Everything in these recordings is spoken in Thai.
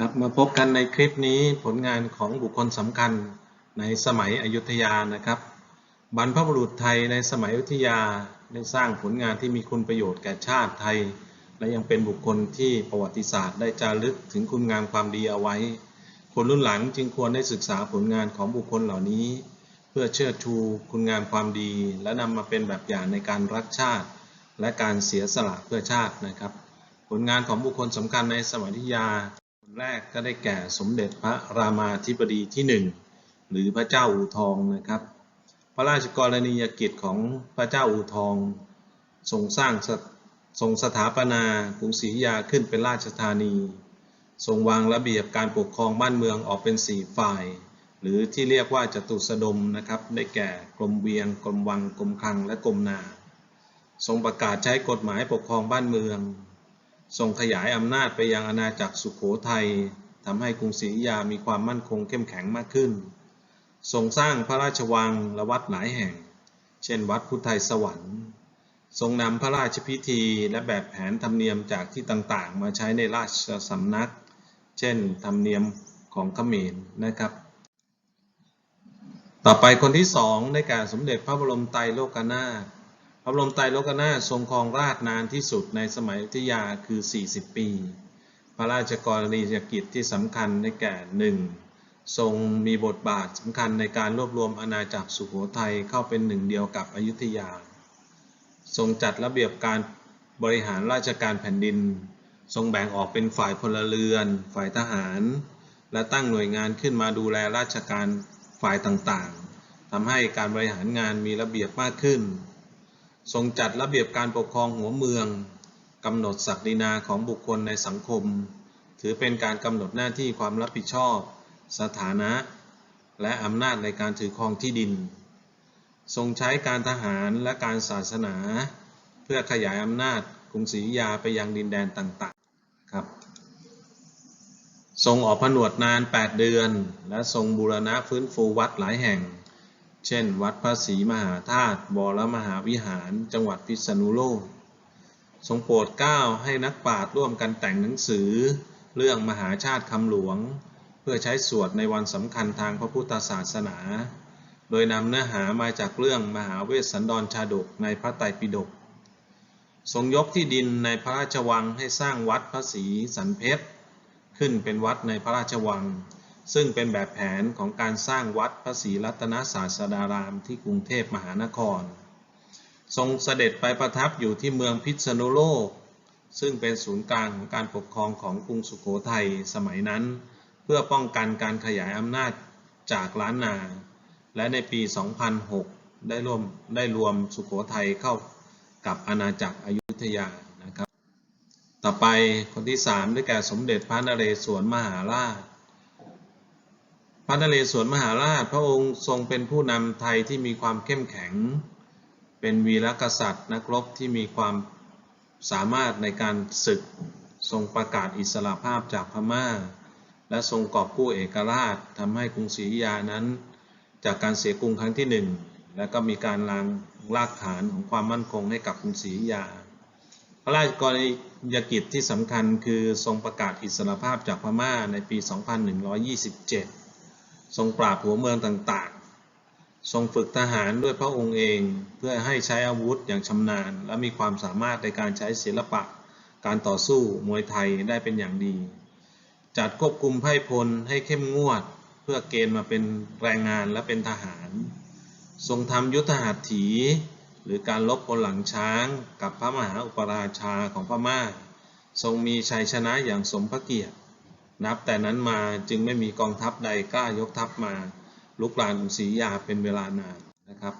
ครับมาพบกันในคลิปนี้ผลงานของบุคคลสำคัญในสมัยอยุธยานะครับ บรรพบุรุษไทยในสมัยอยุธยาได้สร้างผลงานที่มีคุณประโยชน์แก่ชาติไทย และยังเป็นบุคคลที่ประวัติศาสตร์ได้จารึกถึงคุณงามความดีเอาไว้ คนรุ่นหลังจึงควรได้ศึกษาผลงานของบุคคลเหล่านี้ เพื่อเชิดชูคุณงามความดี และนำมาเป็นแบบอย่างในการรักชาติ และการเสียสละเพื่อชาตินะครับ ผลงานของบุคคลสำคัญในสมัยอยุธยา คนแรกก็ได้แก่สมเด็จพระรามาธิบดีที่หนึ่งหรือพระเจ้าอู่ทองนะครับ พระราชกรณียกิจของพระเจ้าอู่ทองทรงสร้างทรงสถาปนากรุงศรีอยุธยาขึ้นเป็นราชธานี ทรงวางระเบียบการปกครองบ้านเมืองออกเป็นสี่ฝ่าย หรือที่เรียกว่าจตุสดมนะครับ ได้แก่กรมเวียง กรมวัง กรมคลัง และกรมนา ทรงประกาศใช้กฎหมายปกครองบ้านเมือง ทรงขยายอำนาจไปยังอาณาจักรสุขโขทัยทำให้กรุงศรีอยุธยามีความมั่นคงเข้มแข็งมากขึ้น ทรงสร้างพระราชวังและวัดหลายแห่ง เช่น วัดพุทธไทยสวรรค์ ทรงนำพระราชพิธีและแบบแผนธรรมเนียมจากที่ต่างๆ มาใช้ในราชสำนัก เช่น ธรรมเนียมของเขมรนะครับ ต่อไปคนที่สองได้แก่สมเด็จพระบรมไตรโลกนาถ ระบรมไตรโลกนาถทรงครองราชนานที่สุดในสมัยอยุธยาคือ 40 ปี พระราชกรณียกิจที่สำคัญได้แก่หนึ่งทรงมีบทบาทสำคัญในการรวบรวมอาณาจักรสุโขทัยเข้าเป็นหนึ่งเดียวกับอยุธยา ทรงจัดระเบียบการบริหารราชการแผ่นดิน ทรงแบ่งออกเป็นฝ่ายพลเรือน ฝ่ายทหาร และตั้งหน่วยงานขึ้นมาดูแลราชการฝ่ายต่างๆทำให้การบริหารงานมีระเบียบมากขึ้น ทรงจัดระเบียบการปกครองหัวเมืองกำหนดศักดินาของบุคคลในสังคม ถือเป็นการกำหนดหน้าที่ความรับผิดชอบ สถานะ และอำนาจในการถือครองที่ดิน ทรงใช้การทหารและการศาสนา เพื่อขยายอำนาจกรุงศรีอยุธยาไปยังดินแดนต่างๆครับ ทรงออกผนวดนาน 8 เดือน และทรงบูรณะฟื้นฟูวัดหลายแห่ง เช่น วัดพระศรีมหาธาตุบรมหาวิหาร จังหวัดพิษณุโลก ทรงโปรดเกล้าให้นักปราชญ์ร่วมกันแต่งหนังสือ เรื่องมหาชาติคำหลวง เพื่อใช้สวดในวันสำคัญทางพระพุทธศาสนา โดยนำเนื้อหามาจากเรื่องมหาเวสสันดรชาดกในพระไตรปิฎก ทรงยกที่ดินในพระราชวังให้สร้างวัดพระศรีสันเพชรขึ้นเป็นวัดในพระราชวัง ซึ่งเป็นแบบแผนของการสร้างวัดพระศรีรัตนศาสดารามที่กรุงเทพมหานคร ทรงเสด็จไปประทับอยู่ที่เมืองพิษณุโลก ซึ่งเป็นศูนย์กลางของการปกครองของกรุงสุโขทัยสมัยนั้น เพื่อป้องกันการขยายอำนาจจากล้านนา และในปี 2006 ได้ร่วมได้รวมสุโขทัยเข้ากับอาณาจักรอยุธยานะครับ ต่อไปคนที่สามได้แก่สมเด็จพระนเรศวรมหาราช พระนเรศวรมหาราชพระองค์ทรงเป็นผู้นำไทยที่มีความเข้มแข็ง เป็นวีรกษัตริย์นักรบที่มีความสามารถในการศึกทรงประกาศอิสรภาพจากพม่า และทรงกอบกู้เอกราชทำให้กรุงศรีอยุธยานั้น จากการเสียกรุงครั้งที่หนึ่งและก็มีการลางรากฐานของความมั่นคงให้กับกรุงศรีอยุธยา พระราชกรณียกิจที่สำคัญคือทรงประกาศอิสรภาพจากพม่าในปี 2127 ทรงปราบหัวเมืองต่างๆ ทรงฝึกทหารด้วยพระองค์เองเพื่อให้ใช้อาวุธอย่างชำนาญ และมีความสามารถในการใช้ศิลปะ การต่อสู้มวยไทยได้เป็นอย่างดี จัดควบคุมไพ่พลให้เข้มงวด เพื่อเกณฑ์มาเป็นแรงงานและเป็นทหาร ทรงทำยุทธหัตถี หรือการลบบนหลังช้างกับพระมหาอุปราชาของพม่า ทรงมีชัยชนะอย่างสมพระเกียรติ นับแต่นั้นมาจึงไม่มีกองทัพใดกล้ายกทัพมาลุกลานกรุงศรีอยุธยาเป็นเวลานานนะครับ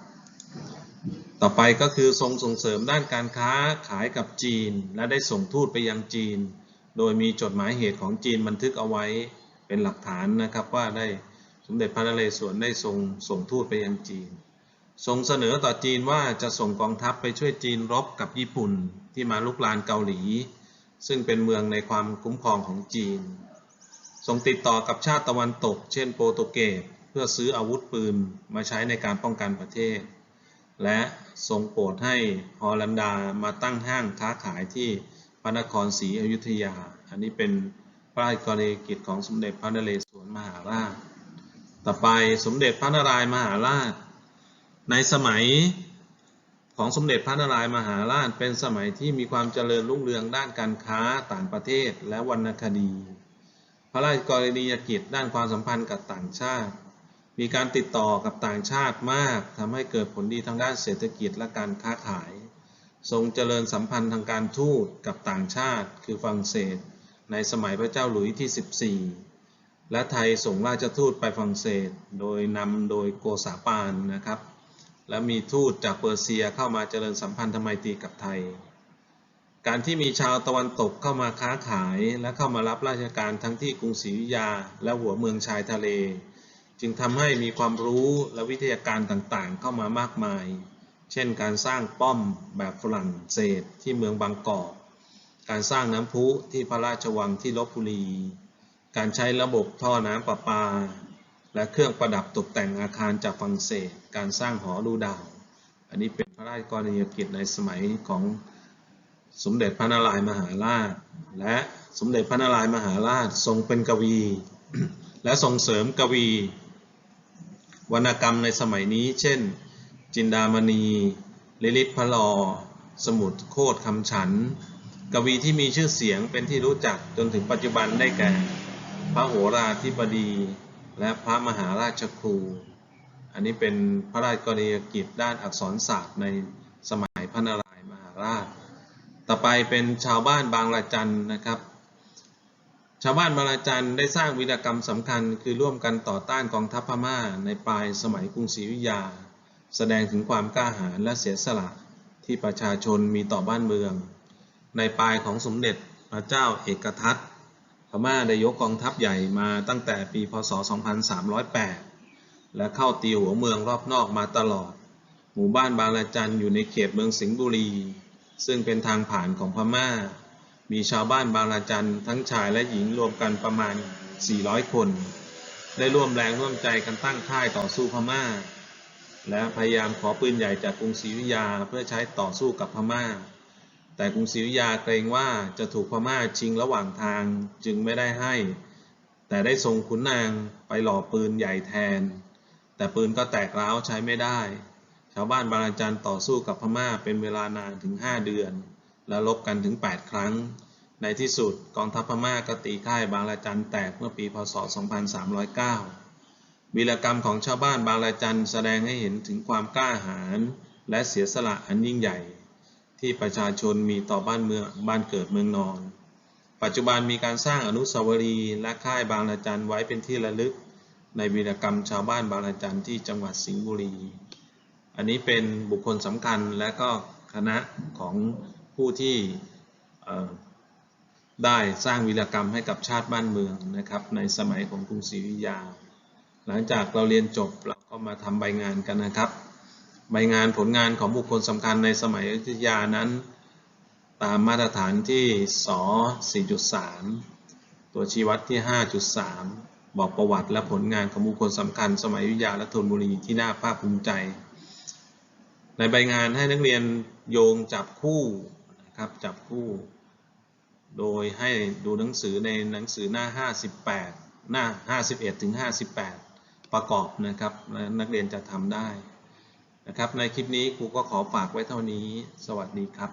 ต่อไปก็คือทรงส่งเสริมด้านการค้าขายกับจีน และได้ส่งทูตไปยังจีน โดยมีจดหมายเหตุของจีนบันทึกเอาไว้เป็นหลักฐานนะครับว่าได้สมเด็จพระนเรศวรได้ทรงส่งทูตไปยังจีนทรงเสนอต่อจีนว่าจะส่งกองทัพไปช่วยจีนรบกับญี่ปุ่นที่มาลุกลานเกาหลี ซึ่งเป็นเมืองในความคุ้มครองของจีน ทรงติดต่อกับชาติตะวันตก เช่นโปรตุเกสเพื่อซื้ออาวุธปืนมาใช้ในการป้องกันประเทศ และทรงโปรดให้ฮอลันดามาตั้งห้างค้าขายที่พระนครศรีอยุธยา อันนี้เป็นพระราชกรณียกิจของสมเด็จพระนเรศวรมหาราช ต่อไปสมเด็จพระนารายณ์มหาราช ในสมัยของสมเด็จพระนารายณ์มหาราชเป็นสมัยที่มีความเจริญรุ่งเรืองด้านการค้าต่างประเทศและวรรณคดี ระราชกรณียกิจด้านความสัมพันธ์กับต่างชาติ มีการติดต่อกับต่างชาติมากทำให้เกิดผลดีทางด้านเศรษฐกิจและการค้าขาย ทรงเจริญสัมพันธ์ทางการทูตกับต่างชาติ คือฝรั่งเศส ในสมัยพระเจ้าหลุยส์ที่ 14 และไทยส่งราชทูตไปฝรั่งเศส โดยนำโดยโกษาปานนะครับ และมีทูตจากเปอร์เซียเข้ามาเจริญสัมพันธไมตรีกับไทย การที่มีชาวตะวันตกเข้ามาค้าขายและเข้ามารับราชการทั้งที่กรุงศรีอยุธยา และหัวเมืองชายทะเล จึงทำให้มีความรู้และวิทยาการต่างๆ เข้ามามากมาย เช่นการสร้างป้อมแบบฝรั่งเศสที่เมืองบางกอก การสร้างน้ำพุที่พระราชวังที่ลบบุรี การใช้ระบบท่อน้ำประปา และเครื่องประดับตกแต่งอาคารจากฝรั่งเศส การสร้างหอดูดาว อันนี้เป็นพระราชกรณียกิจในสมัยของ สมเด็จพระนารายมหาราช และสมเด็จพระนารายมหาราชทรงเป็นกวี และส่งเสริมกวี วรรณกรรมในสมัยนี้ เช่น จินดามณี ลิลิตพระลอ สมุดโคตรคำฉัน กวีที่มีชื่อเสียงเป็นที่รู้จักจนถึงปัจจุบันได้แก่ พระโหราธิบดี และพระมหาราชครู อันนี้เป็นพระราชกรณียกิจด้านอักษรศาสตร์ในสมัยพระนารายมหาราช ต่อไปเป็นชาวบ้านบางละจันนะครับ ชาวบ้านบางละจันได้สร้างวีรกรรมสำคัญ คือร่วมกันต่อต้านกองทัพพม่า ในปลายสมัยกรุงศรีอยุธยา แสดงถึงความกล้าหาญและเสียสละที่ประชาชนมีต่อบ้านเมือง ในปลายของสมเด็จพระเจ้าเอกทัตพม่าได้ยกกองทัพใหญ่มาตั้งแต่ปีพศ 2308 และเข้าตีหัวเมืองรอบนอกมาตลอด หมู่บ้านบางละจันอยู่ในเขตเมืองสิงห์บุรี ซึ่งเป็นทางผ่านของพม่า มีชาวบ้านบางละจันทั้งชายและหญิงรวมกันประมาณ 400 คน ได้ร่วมแรงร่วมใจกันตั้งค่ายต่อสู้พม่า และพยายามขอปืนใหญ่จากกรุงศรีอยุธยาเพื่อใช้ต่อสู้กับพม่า แต่กรุงศรีอยุธยาเกรงว่าจะถูกพม่าชิงระหว่างทางจึงไม่ได้ให้ แต่ได้ส่งขุนนางไปหล่อปืนใหญ่แทน แต่ปืนก็แตกร้าวใช้ไม่ได้ ชาวบ้านบางระจันต่อสู้กับพม่าเป็นเวลานานถึง 5 เดือน และลบกันถึง 8 ครั้ง ในที่สุดกองทัพพม่าก็ตีค่ายบางระจันแตกเมื่อปีพศ 2309 วีรกรรมของชาวบ้านบางระจันแสดงให้เห็นถึงความกล้าหาญและเสียสละอันยิ่งใหญ่ ที่ประชาชนมีต่อบ้านเมืองบ้านเกิดเมืองนอน ปัจจุบันมีการสร้างอนุสาวรีย์และค่ายบางระจันไว้เป็นที่ระลึก ในวีรกรรมชาวบ้านบางระจันที่จังหวัดสิงห์บุรี อันนี้เป็นบุคคลสำคัญและก็คณะของผู้ที่ได้สร้างวีรกรรมให้กับชาติบ้านเมืองนะครับ ในสมัยของกรุงศรีอยุธยา หลังจากเราเรียนจบเราก็มาทำใบงานกันนะครับ ใบงานผลงานของบุคคลสำคัญในสมัยอยุธยานั้น ตามมาตรฐานที่ส4.3 ตัวชี้วัดที่ 5.3 บอกประวัติและผลงานของบุคคลสำคัญ สมัยอยุธยาและธนบุรีที่น่าภาคภูมิใจ ในใบงานให้นักเรียนโยงจับคู่นะครับจับคู่ โดยให้ดูหนังสือในหนังสือหน้า 58 หน้า 51ถึง58 ประกอบนะครับนักเรียนจะทำได้นะครับในคลิปนี้ครูก็ขอฝากไว้เท่านี้ สวัสดีครับ